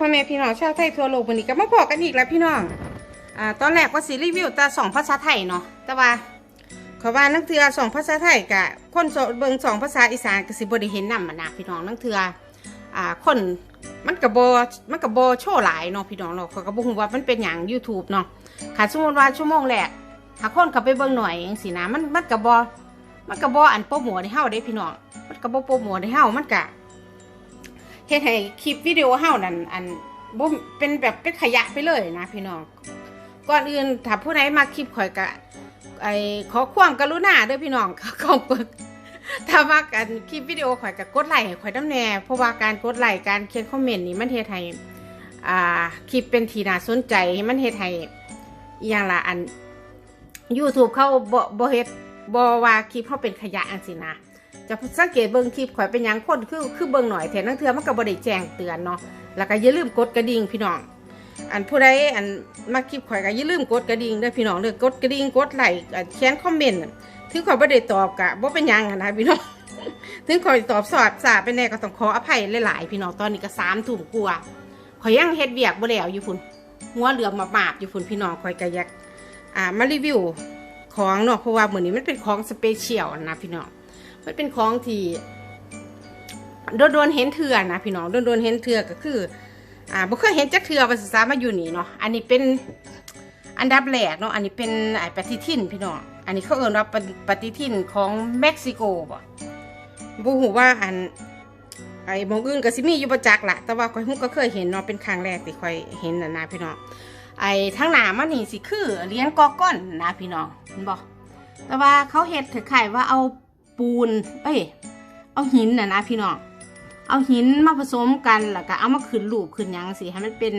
พ่อแม่พี่น้องชาวไทยทั่วโลกวันนี้ก็มาพอกันอีกแล้วพี่น้องอ่าตอนแรกว่าสิรีวิวแต่สองภาษาไทยเนาะแต่ว่าขอว่านังเทือสองภาษาไทยกะคนเบิงสองภาษาอีสานก็สิบได้เห็นนำมันนะพี่น้องนังเทืออ่าคนมันก็บ่มันก็บ่โชว์หลายเนาะพี่น้องเนาะเขาก็บ่ฮู้ว่ามันเป็นหยัง YouTube เนาะค่ะสมมุติว่าชั่วโมงแรกหาคนเข้าไปเบิ่งหน่อยจังซี่นะมันมันก็บ่มันก็บ่อันโปรโมทให้เฮาเด้พี่น้องมันก็บ่โปรโมทให้เฮามันก็ เฮ็ดให้คลิปวิดีโอเฮานั่นอันบ่เป็นแบบเป็นขยะไปเลยนะพี่น้องก่อนอื่นถ้าผู้ใดมาคลิปข่อยก็ไอ้ขอความกรุณาเด้อพี่น้องขอขอบคุณถ้ามากันคลิปวิดีโอข่อยก็กดไลค์ให้ข่อยน้ำแน่เพราะว่าการกดไลค์การเขียนคอมเมนต์นี่มันเฮ็ดให้อ่าคลิปเป็นที่น่าสนใจมันเฮ็ดให้อย่างละอัน YouTube เขาบ่บ่เฮ็ดบ่ว่าคลิปเขาเป็นขยะจังซี่นะ จะสังเกตเบิ่งคลิปข่อยเป็นยังคนคือคือเบิ่งหน่อยแถนังเทือมันก็บ่ได้แจ้งเตือนเนาะแล้วก็อย่าลืมกดกระดิ่งพี่น้อง อันผู้ใดอันมาคลิปข่อยก็อย่าลืมกดกระดิ่งด้อพี่น้องเด้อกดกระดิ่งกดไลค์อะเขียนคอมเมนต์ถึงข่อยบ่ได้ตอบก็บ่เป็นยังอะนะพี่น้องถึงข่อยตอบสอดสาไปแน่ก็ต้องขออภัยหลายๆพี่น้องตอนนี้ก็3ทุ่มกว่าข่อยยังเฮ็ดเวียกบ่แล้วอยู่พุ่นหัวเหลือมมาบๆอยู่พุ่นพี่น้องข่อยก็อยากอ่ามารีวิวของเนาะเพราะว่าเหมื้อนี้มันเป็นของสเปเชียลนะพี่น้อง มันเป็นของที่โดนโดนๆเห็นเถื่อนะพี่น้องโดนโดนๆเห็นเถื่อก็คือ อ่าบ่เคยเห็นจักเถื่อภาษามาอยู่นี่เนาะอันนี้เป็นอันดับแรกเนาะอันนี้เป็นไอ้ปฏิทินพี่น้องอันนี้เขาเอ่ยว่าปฏิปฏิทินของเม็กซิโกบ่บ่ฮู้ว่าอันไอ้มองอื่นก็สิมีอยู่ประจักษ์ละแต่ว่าข่อยฮู้ก็เคยเห็นเนาะเป็นครั้งแรกที่ข่อยเห็นนะนะพี่น้องไอ้ทางหนามันนี่สิคือเหรียญกอก้อนนะพี่น้องเห็นบ่แต่ว่าเขาเฮ็ดคล้ายๆว่าเอา ปูน เอ้ย เอาหินน่ะนะพี่น้อง เอาหินมาผสมกันแล้วก็เอามาขึ้นรูปขึ้นยังสิให้มันเป็น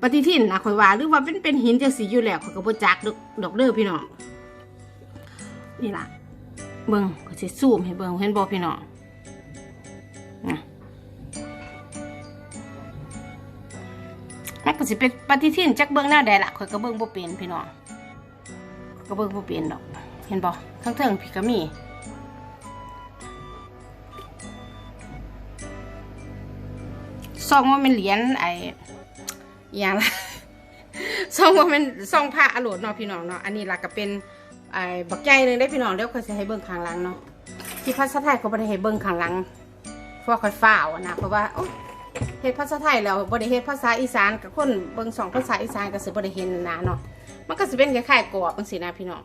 ปฏิทินนะข่อยว่าหรือว่าเป็นเป็นหินจังสีอยู่แล้วข่อยก็บ่จักดอกดอกเด้อพี่น้อง นี่ล่ะ เบิ่งก็สิซูมให้เบิ่งเห็นบ่พี่น้องนะมันก็สิเป็นปฏิทินจักเบิ่งหน้าใดล่ะข่อยก็เบิ่งบ่เป็นพี่น้องข้อยก็เบิ่งบ่เป็นดอก เห็นบ่ทั้งเทิงพี่ก็มี ซองว่าเป็นเหรียญไออย่างละซองว่าเป็นซองผ้าอโลดเนาะพี่น้องเนาะอันนี้หล่ะก็เป็นไอ้บักใหญ่หนึงได้พี่น้องเดี๋ยวค่อยสิให้เบิ่งข้างหลังเนาะที่ภาษาไทยเขาบ่ได้ให้เบิ่งข้างหลังเพราะว่าค่อยฟ้าวอะนะเพราะว่าโอ๊ยเฮ็ดภาษาไทยแล้วบ่ได้เฮ็ดภาษาอีสานกับคนเบิ่งสองภาษาอีสานก็สิบ่ได้เห็นนะเนาะมันก็สิเป็นคล้ายๆกรอบจังซี่นะพี่น้อง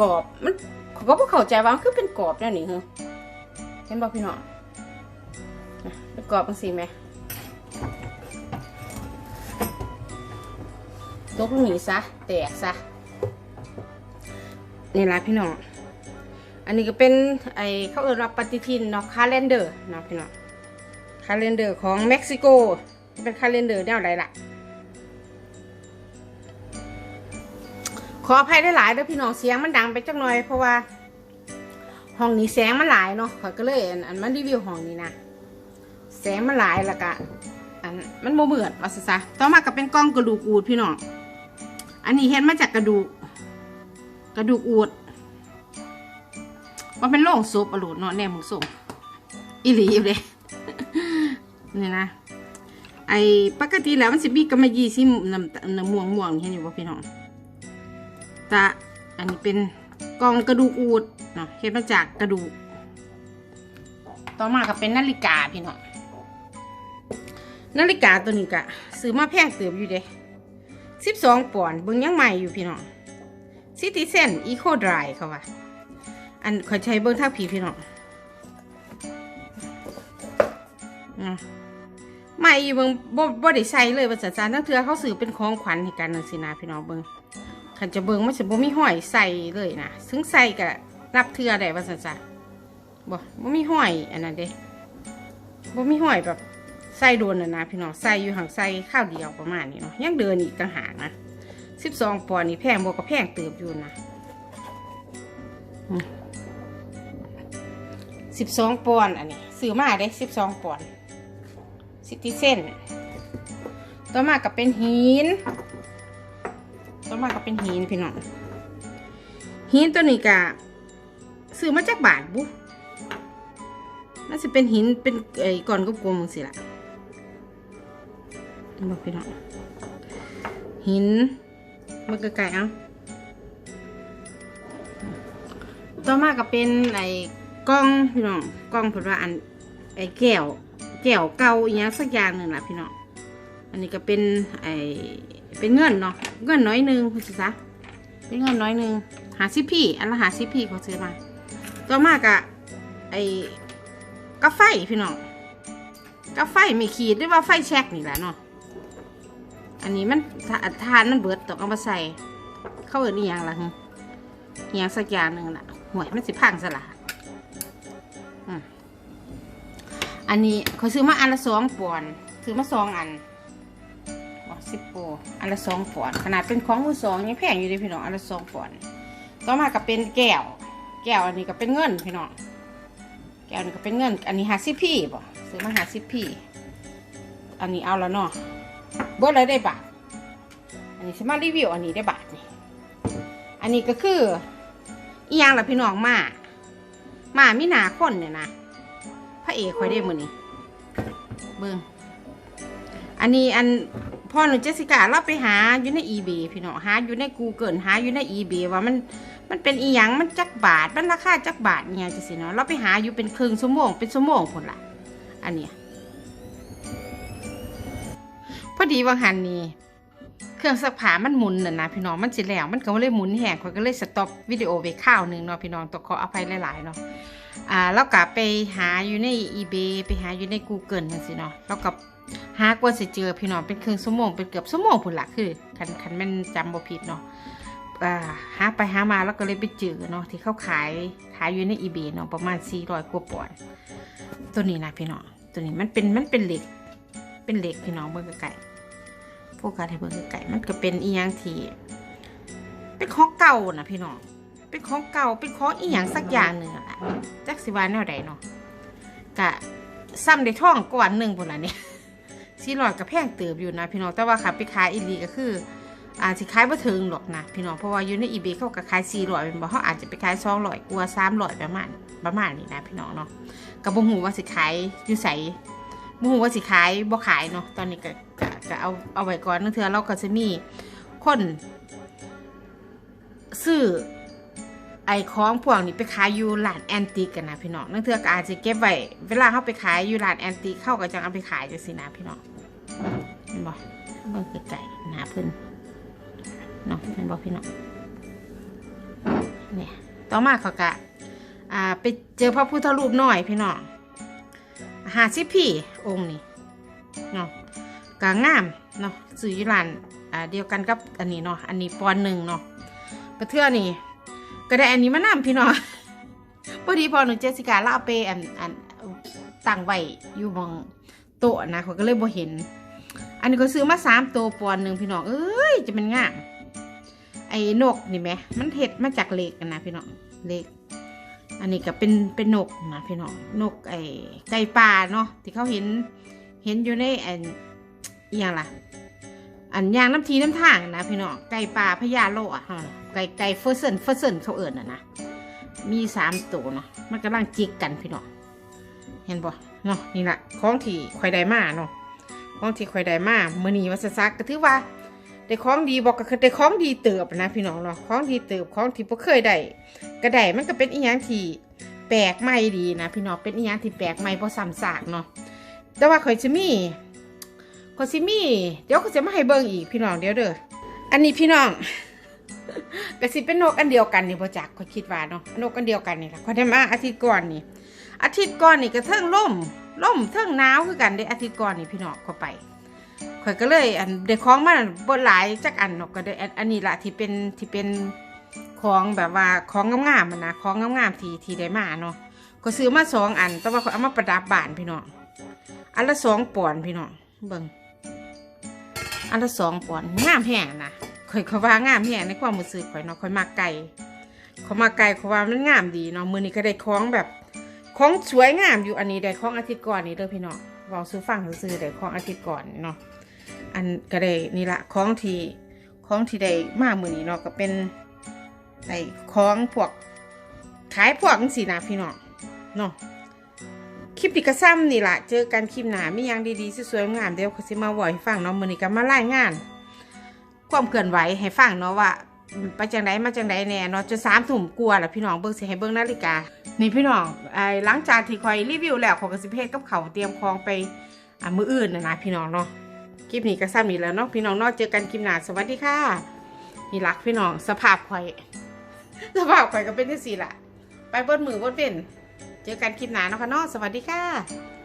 กรอบมันเขาก็บ่เข้าใจว่าคือเป็นกรอบแนวนี้เหรอเห็นบ่พี่น้อง ประกอบกันสิไหมตกลงนี้ซะ แตกซะนี่ละพี่น้อง อันนี้ก็เป็นไอเขาเอ่ยว่าปฏิทินเนาะคาเลนเดอร์เนาะพี่น้องคาเลนเดอร์ของเม็กซิโก เป็นคาเลนเดอร์แนวใดล่ะ ขออภัยได้หลายด้อพี่น้องเสียงมันดังไปจักหน่อยเพราะว่าห้องนี้แสงมันหลายเนาะขอยก็เลยอันอันมันรีวิวห้องนี้นะ งมันหลายแล้วก็อันมันโมเหมือนว่าซะซะต่อมาก็เป็นกล้องกระดูกอูดพี่น้องอันนี้เห็นมาจากกระดูก กระดูกอูดว่าเป็นโล่งซุปอรูดเนาะแน่หมูส่งอีหลีอยู่เลยนี่นะไอ้ปกติแล้วมันสิมีกำมะยี่สิน้ำน้ำม่วงม่วงเห็นอยู่ว่าพี่น้องแต่อันนี้เป็นกล่องกระดูกอูดเนาะเห็นมาจากกระดูก ต่อมาก็เป็นนาฬิกาพี่น้อง นาฬิกาตัวนี้กะซื้อมาแพงเติบอยู่เด้สิบสองปอนด์เบิ่งยังใหม่อยู่พี่น้องซิติเซนอีโคดรายเขาว่าอันขอยใช้เบิ่งท่าผีพี่น้องใหม่อยู่เบิ่งบ่บ่ได้ใส่เลยว่าสันสานทั้งเทือเขาซื้อเป็นของขวัญให้กันนั่นสินะพี่น้องเบิ่งคันจะเบิ่งมันสิบ่มีห้อยใส่เลยนะซึ่งใส่ก็นับเทือได้ว่าสันสานบ่บ่มีห้อยอันนั้นเด้บ่มีห้อยแบบ ใส่โดนนะนะพี่น้องใส่อยู่ห่างใส่ข้าวเดียวประมาณนี้เนาะยังเดินอีกต่างหากนะสิบสองปอนด์นี่แพงบ่ก็แพงเติบอยู่นะสิบสองปอนด์อันนี้ซื้อมาเด้สิบสองปอนด์ซิติเซนต่อมาก็เป็นหินต่อมาก็เป็นหินพี่น้องหินตัวนี้ก็ซื้อมาจากบาทบุมันจะเป็นหินเป็นไอ้ก้อนกลมๆสิละ บอกพี่น้องหินมันก็ไก่เอาต่อมาก็เป็นไอ้กล้องพี่น้องกล้องเพิ่นว่าอันไอ้แก้วแก้วเก่าอีหยังสักอย่างหนึ่งละพี่น้องอันนี้ก็เป็นไอ้เป็นเงินเนาะเงินน้อยหนึงคุณสิซะเป็นเงินน้อยหนึงหาซิพี่อันละหาซิพี่เขาซื้อมาต่อมากะไอ้กาไฟพี่น้องกาไฟไม่ขีดหรือว่าไฟแช็กนี่แหละเนาะ อันนี้มันทานมันเบิดต้องเอามาใส่ เข้าเอินอีหยังละฮึอหยังสักอย่างหนึ่งละห่วยมันสิพังซะละอืมอันนี้เขาซื้อมาอันละสองปอนซื้อมาสองอันสิบโปอันละสองปอนขนาดเป็นของมือสองยังแพงอยู่เลยพี่น้องอันละสองปอนต่อมาก็เป็นแก้ว แก้วอันนี้ก็เป็นเงินพี่น้องแก้วนี่ก็เป็นเงิน อันนี้หาสิพี่บ่ซื้อมาหาสิพี่อันนี้เอาแล้วเนาะ เบิดเลยได้บาทอันนี้สมารีวิวอันนี้ได้บาทนี่อันนี้ก็คืออีหยังละพี่น้องมามามีหนาคนเนี่ยนะพระเอกคอยได้มือนี้เบิ่งอันนี้อันพ่อหนูเจสิก้าเราไปหาอยู่ในอีเบพี่น้องหาอยู่ใน Google หาอยู่ในอีเบว่ามันมันเป็นอีหยังมันจักบาทมันราคาจักบาทเนี่ยจะสิเนาะเราไปหาอยู่เป็นครึ่งชั่วโมงเป็นชั่วโมงคนละอันเนี้ย พอดีว่าหันนี่เครื่องซักผ้ามันหมุนน่ะนะพี่น้องมันสิแล้วมันก็เลยหมุนแหงข้อยก็เลยสต็อปวิดีโอไปข้าวหนึ่งเนาะพี่น้องต้องขออภัยหลายๆเนาะอ่าแล้วก็ไปหาอยู่ใน eBay ไปหาอยู่ใน Google จังซี่เนาะแล้วก็หากว่าสิเจอพี่น้องเป็นเครึ่องชั่วโมงเป็นเกือบชั่วโมงพุ่นละคือคันคันแมันจำบ่ผิดเนาะอ่าหาไปหามาแล้วก็เลยไปเจอเนาะที่เขาขายขายอยู่ใน eBay เนาะประมาณ400กว่าปอนด์ตัวนี้นะพี่น้องตัวนี้มันเป็นมันเป็นเหล็กเป็นเหล็กพี่น้องเบิ่งไก่ โฟกัสให้เบิ่งไก่มันก็เป็นอีหยังที่เป็นของเก่านะพี่น้อง เป็นของเก่า เป็นของอีหยังสักอย่างหนึ่งอะล่ะจักสิวาแนวใดเนาะกะซ้ำได้ท่องก่อนหนึ่งพุ่นละเนี่ยสี่ร้อยก็แพงเติบอยู่นะพี่น้อง แต่ว่าค่ะไปขายอีลีก็คืออาจจะขายบ่ถึงหรอกนะพี่น้อง เพราะว่าอยู่ในอีเบเขาก็ขายสี่ร้อยเป็นบ่เขาอาจจะไปขายสองร้อยกว่าสามร้อยประมาณประมาณนี้นะพี่น้องเนาะกับบ่ฮู้ว่าสิขายอยู่ไสบฮูว่าสิขายบ่ขายเนาะ ตอนนี้ก็ ก็เอาเอาไว้ก่อนนึงเถื่อเราก็จะมีคนซื้อไอ้ของพวกนี้ไปขายอยู่ร้านแอนติกกันนะพี่น้องนึงเถื่อก็อาจจะเก็บไว้เวลาเขาไปขายอยู่ร้านแอนติกเข้าก็จะเอาไปขายจังสินะพี่น้องเห็นบ่เบิ่งไกลๆหนาเพิ่นเนาะเห็นบ่พี่น้องเนี่ยต่อมาเขาก็อ่าไปเจอพระพุทธรูปหน้อยพี่น้องหาสิพี่องค์นี่เนาะ กางามเนาะสื่อยุรันอ่าเดียวกันกับอันนี้เนาะอันนี้ปอนหนึ่งเนาะกระเทือนี่ก็ได้อันนี้มานำพี่น้องพอดีพอหนูเจสิก้าเราเอาไปอันอันตั้งไว้อยู่บองโต๊ะนะเขาก็เลยบ่เห็น อันนี้ก็ซื้อมาสามตัวปอนหนึ่งพี่น้องเอ้ยจะเป็นง่ามไอ้นกนี่ไหมมันเห็ดมาจากเหล็กนะพี่น้องเหล็กอันนี้ก็เป็นเป็นนกนะพี่น้องนกไอ้ไก่ป่าเนาะที่เขาเห็นเห็นอยู่ในอัน อหย่างล่ะ อันยางน้ำทีน้ำทางนะพี่น้องไก่ป่าพญาโลอะไก่ไก่เฟอร์เซนเฟอร์เซนเขาเอิญน่ะนะมีสามตัวเนาะมันกำลังจิกกันพี่น้องเห็นบ่เนาะนี่แหละของที่ควายไดมาเนาะของที่ควายไดมาเมื่อนี้วัสซักก็ถือว่าได้ของดีบอกก็คือได้ของดีเติบนะพี่น้องเนาะของดีเติบของที่บ่เคยได้กระไดมันก็เป็นอีหยังที่แปลกใหม่ดีนะพี่น้องเป็นอีหยังที่แปลกใหม่เพราะซ้ำซากเนาะแต่ว่าข่อยจะมี ข่อยสิมี เดี๋ยวข่อยจะมาให้เบิ่งอีกพี่น้องเดี๋ยวเด้อ อันนี้พี่น้องก็สิเป็นนกอันเดียวกันนี่บ่จักข่อยคิดว่าเนาะ นกอันเดียวกันนี่ล่ะข่อยได้มาอาทิตย์ก่อนนี่ อาทิตย์ก่อนนี่ก็เทิงล่มล่มเทิงหนาวคือกันเด้อาทิตย์ก่อนนี่พี่น้องเข้าไปข่อยก็เลยอันได้ของมาบ่หลายจักอันเนาะก็ได้อันอันนี้ล่ะที่เป็นที่เป็นของแบบว่าของงามๆมันนะของงามๆที่ที่ได้มาเนาะก็ซื้อมาสองอัน แต่ว่าเขาเอามาประดับบ้านพี่น้องอันละสองปอนพี่น้องเบิ่ง อันละสองปอนด์งามแห้งนะข่อยเขาว่างามแห้งในความมือซื้อข่อยเนาะข่อยมาไก่เขามาไก่เขาว่ามันงามดีเนาะมือนี้ก็ได้ของแบบของสวยงามอยู่อันนี้ได้ของอาทิตย์ก่อนนี่เด้อพี่น้องเว้าซื้อฟังซื้อได้ของอาทิตย์ก่อนเนาะอันก็ได้นี่ละของที่ของที่ได้มากมือนี้เนาะก็เป็นไอ้ของพวกขายพวกจังสินะพี่น้องเนาะ คลิปนี้ก็ซ้ำนี่ละเจอกันคลิปหน้ามียังดีๆสวยๆงามเดี๋ยวเขาสิมาบอกให้ฟังเนาะมือนี้ก็มารายงาน ความเคลื่อนไหวให้ฟังเนาะว่าไปจังไดมาจังไดแน่เนาะจนสามทุ่มกลัวาแล้วพี่น้องเบิ่งสิให้เบิ่งนาฬิกา นี่พี่น้องไอ้หลังจากที่คอยรีวิวแล้วขอยก็สิเพจกับเขาเตรียมของไปอ่ามืออื่นนะนะพี่น้องเนาะคลิปนี้ก็ซ้ำนี่แล้วเนาะพี่น้องเนาะเจอกันคลิปหนาสวัสดีค่ะนี่รักพี่น้องสภาพข่อยสภาพข่อยก็เป็นจังซี่ละไปเบิ้มือเบิ้เป็น เจอกันคลิปหน้าเนาะค่ะเนาะสวัสดีค่ะ